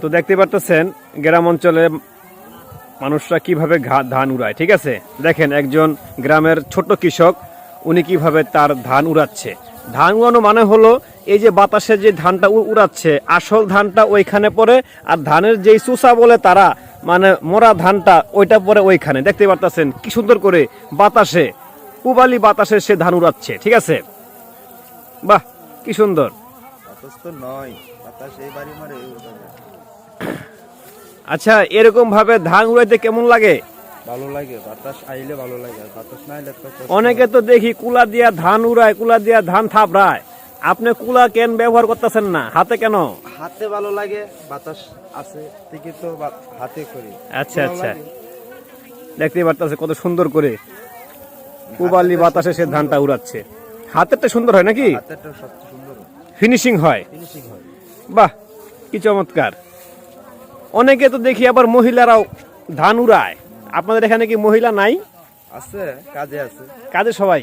তো দেখতে পারতেছেন, গ্রাম অঞ্চলে মানুষরা কীভাবে ধান উড়ায়, ঠিক আছে? দেখেন, একজন গ্রামের ছোট্ট কৃষক, উনি কীভাবে তার ধান উড়াচ্ছে। ধান উড়ানো মানে হলো, এই যে বাতাসে যে ধানটা উড়াচ্ছে, আসল ধানটা ওইখানে পড়ে, আর ধানের যেই চুষা বলে তারা মানে মোরা ধানটা ওইটা পরে ওইখানে। দেখতে পারতেছেন কি সুন্দর করে বাতাসে পুবালি বাতাসে সে ধান উড়াচ্ছে, ঠিক আছে? বাহ, কি সুন্দর। বাতাস নয়। বাতাস এই বাড়ি মারে এই ওটা যায়। আচ্ছা এরকম ভাবে ধান উড়াইতে কেমন লাগে? ভালো লাগে বাতাস আইলে ভালো লাগে বাতাস না আইলে অনেকে তো দেখি কুলা দিয়া ধান উড়ায় কুলা দিয়া ধান থাপড়ায়। আপনি কুলা কেন ব্যবহার করতেছেন না? হাতে কেন? হাতে ভালো লাগে বাতাস আছে থেকে তো হাতে করি। আচ্ছা, আচ্ছা। দেখতে পারতেছে কত সুন্দর করে কুবালি বাতাসে সে ধানটা উড়াচ্ছে। হাতেরটা সুন্দর হয় নাকি? হাতেরটা সবচেয়ে সুন্দর ফিনিশিং হয়। বাহ কি চমৎকার। অনেকে তো দেখি আবার মহিলারাও ধান উড়ায়। আপনাদের এখানে কি মহিলা নাই? আছে কাজে আছে। কাজে সবাই?